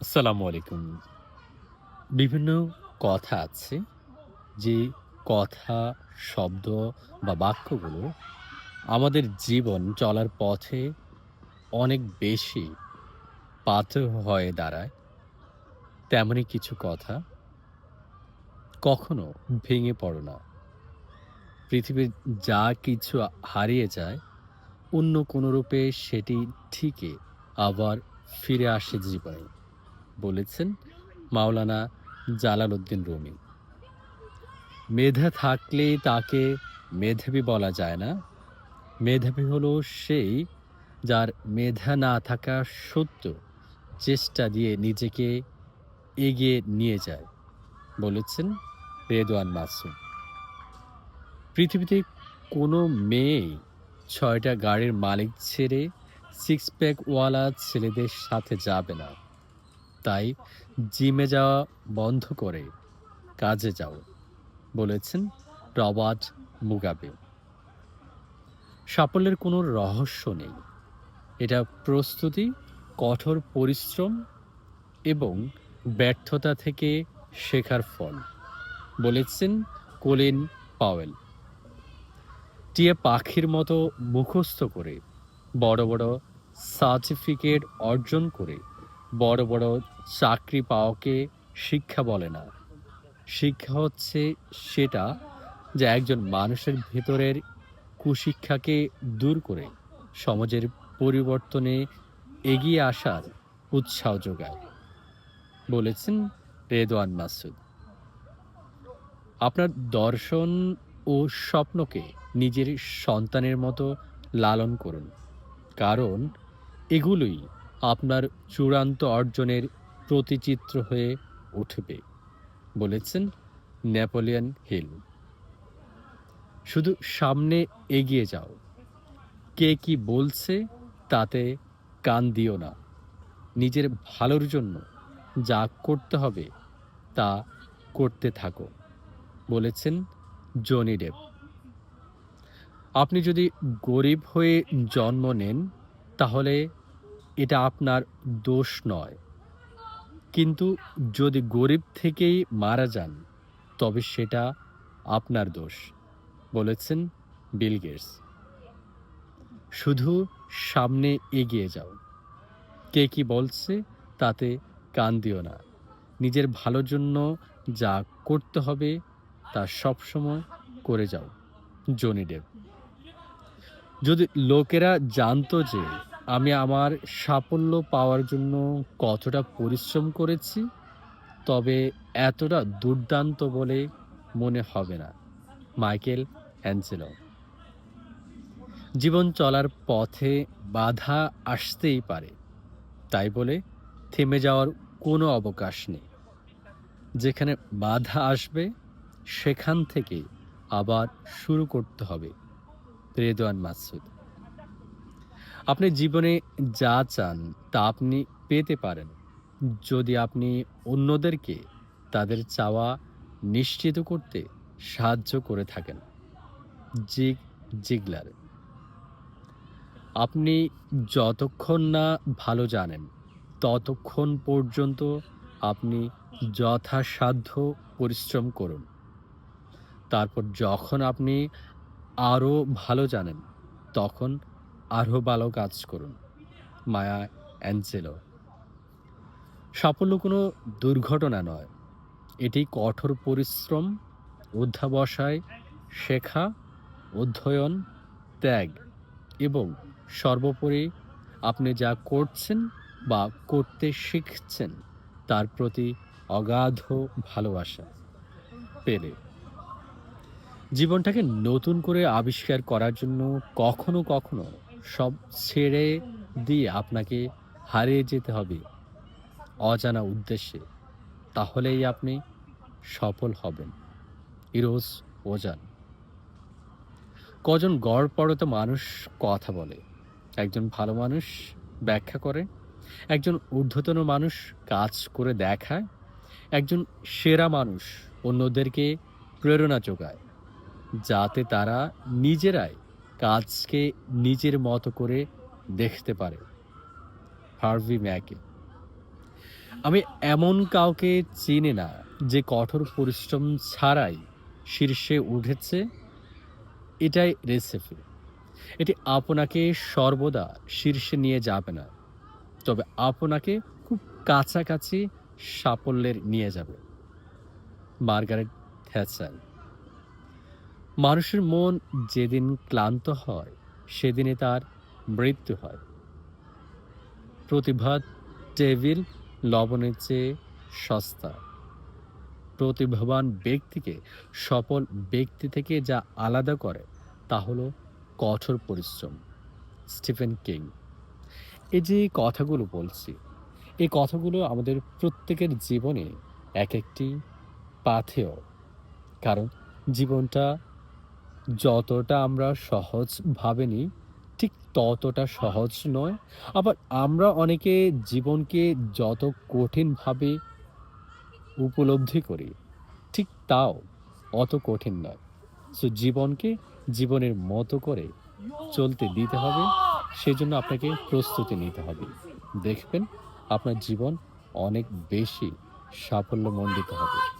আসসালামু আলাইকুম। বিভিন্ন কথা আছে যে কথা, শব্দ বা বাক্যগুলো আমাদের জীবন চলার পথে অনেক বেশি পাথেয় হয়ে দাঁড়ায়। তেমনই কিছু কথা কখনো ভেঙে পড়ো না। পৃথিবীর যা কিছু হারিয়ে যায়, অন্য কোনো রূপে সেটি ঠিকই আবার ফিরে আসে জীবনে। বলেছেন মাওলানা জালালউদ্দিন রুমি। মেধা থাকলেই তাকে মেধাবী বলা যায় না। মেধাবী হলো সেই যার মেধা না থাকা সত্ত্বেও চেষ্টা দিয়ে নিজেকে এগিয়ে নিয়ে যায়। বলেছেন রেদওয়ান মাসুম। পৃথিবীতে কোনো মেয়ে ছয়টা গাড়ির মালিক ছেড়ে সিক্স প্যাকওয়ালা ছেলেদের সাথে যাবে না। তাই জিমে যাওয়া বন্ধ করে কাজে যাও। বলেছেন রবার্ট মুগাবে। সাফল্যের কোনো রহস্য নেই। এটা প্রস্তুতি, কঠোর পরিশ্রম এবং ব্যর্থতা থেকে শেখার ফল। বলেছেন কলিন পাওয়েল। টিয়া পাখির মতো মুখস্থ করে, বড়, বড় সার্টিফিকেট অর্জন করে, বড়, বড় চাকরি পাওয়াকে শিক্ষা বলে না। শিক্ষা হচ্ছে সেটা যা একজন মানুষের ভেতরের কুশিক্ষাকে দূর করে, সমাজের পরিবর্তনে এগিয়ে আসার উৎসাহ যোগায়। বলেছেন রেদওয়ান মাসুদ। আপনার দর্শন ও স্বপ্নকে নিজের সন্তানের মতো লালন করুন। কারণ এগুলোই আপনার চূড়ান্ত অর্জনের প্রতিচিত্র হয়ে উঠবে। বলেছেন নেপোলিয়ন হিল। শুধু সামনে এগিয়ে যাও। কে কি বলছে তাতে কান দিও না। নিজের ভালোর জন্য যা করতে হবে তা করতে থাকো। বলেছেন জনি ডেপ। আপনি যদি গরিব হয়ে জন্ম নেন, তাহলে এটা আপনার দোষ নয়। কিন্তু যদি গরিব থেকেই মারা যান, তবে সেটা আপনার দোষ। বলেছেন বিল গেটস। শুধু সামনে এগিয়ে যাও। কে কি বলছে তাতে কান দিও না। নিজের ভালোর জন্য যা করতে হবে তা সবসময় করে যাও। জনি। যদি লোকেরা জানতো যে আমি আমার সাফল্য পাওয়ার জন্য কতটা পরিশ্রম করেছি, তবে এতটা দুর্দান্ত বলে মনে হবে না। Michael Angelo. জীবন চলার পথে বাধা আসতেই পারে। তাই বলে থেমে যাওয়ার কোনো অবকাশ নেই। যেখানে বাধা আসবে, সেখান থেকে আবার শুরু করতে হবে। রেদওয়ান মাসুদ। আপনি জীবনে যা চান তা আপনি পেতে পারেন। যদি আপনি অন্যদেরকে তাদের চাওয়া নিশ্চিত করতে সাহায্য করে থাকেন। জিগ, জিগলার। আপনি যতক্ষণ না ভালো জানেন, ততক্ষণ পর্যন্ত আপনি যথাসাধ্য পরিশ্রম করুন। তারপর যখন আপনি আরও ভালো জানেন, তখন আরও ভালো কাজ করুন। Maya Angelou. সাফল্য কোনো দুর্ঘটনা নয়। এটি কঠোর পরিশ্রম, অধ্যবসায়, শেখা, অধ্যয়ন, ত্যাগ এবং সর্বোপরি আপনি যা করছেন বা করতে শিখছেন তার প্রতি অগাধ ভালোবাসা। পেলে। জীবনটাকে নতুন করে আবিষ্কার করার জন্য কখনো, কখনো সব ছেড়ে দিয়ে আপনাকে হারিয়ে যেতে হবে অজানা উদ্দেশ্যে। তাহলেই আপনি সফল হবেন। ইরোজ ওজান। কজন গড়পড়তা মানুষ কথা বলে। একজন ভালো মানুষ ব্যাখ্যা করে। একজন ঊর্ধ্বতন মানুষ কাজ করে দেখায়। একজন সেরা মানুষ অন্যদেরকে প্রেরণা যোগায়। যাতে তারা নিজেরাই কাজকে নিজের মতো করে দেখতে পারে। Harvey Mackay. আমি এমন কাউকে চিনি না যে কঠোর পরিশ্রম ছাড়াই শীর্ষে উঠেছে এটাই রেসিপি এটি আপনাকে সর্বদা শীর্ষে নিয়ে যাবে না, তবে আপনাকে খুব কাছাকাছি সাফল্যের নিয়ে যাবে মার্গারেট থ্যাচার মানুষের মন যেদিন ক্লান্ত হয় সেদিনে তার মৃত্যু হয়। প্রতিভা টেবিল লবণের চেয়ে সস্তা। প্রতিভাবান ব্যক্তিকে, সফল ব্যক্তি থেকে যা আলাদা করে, তা হলো কঠোর পরিশ্রম। Stephen King. এই যে কথাগুলো বলছি, এই কথাগুলো আমাদের প্রত্যেকের জীবনে এক একটি পাথেয়। কারণ জীবনটা যতটা আমরা সহজ ভাবেনি, ঠিক ততটা সহজ নয়। আবার আমরা অনেকে জীবনকে যত কঠিনভাবে উপলব্ধি করি, ঠিক তাও অত কঠিন নয়। সো জীবনকে জীবনের মতো করে চলতে দিতে হবে, সেজন্য আপনাকে প্রস্তুতি নিতে হবে। দেখবেন আপনার জীবন অনেক বেশি সাফল্যমণ্ডিত হবে।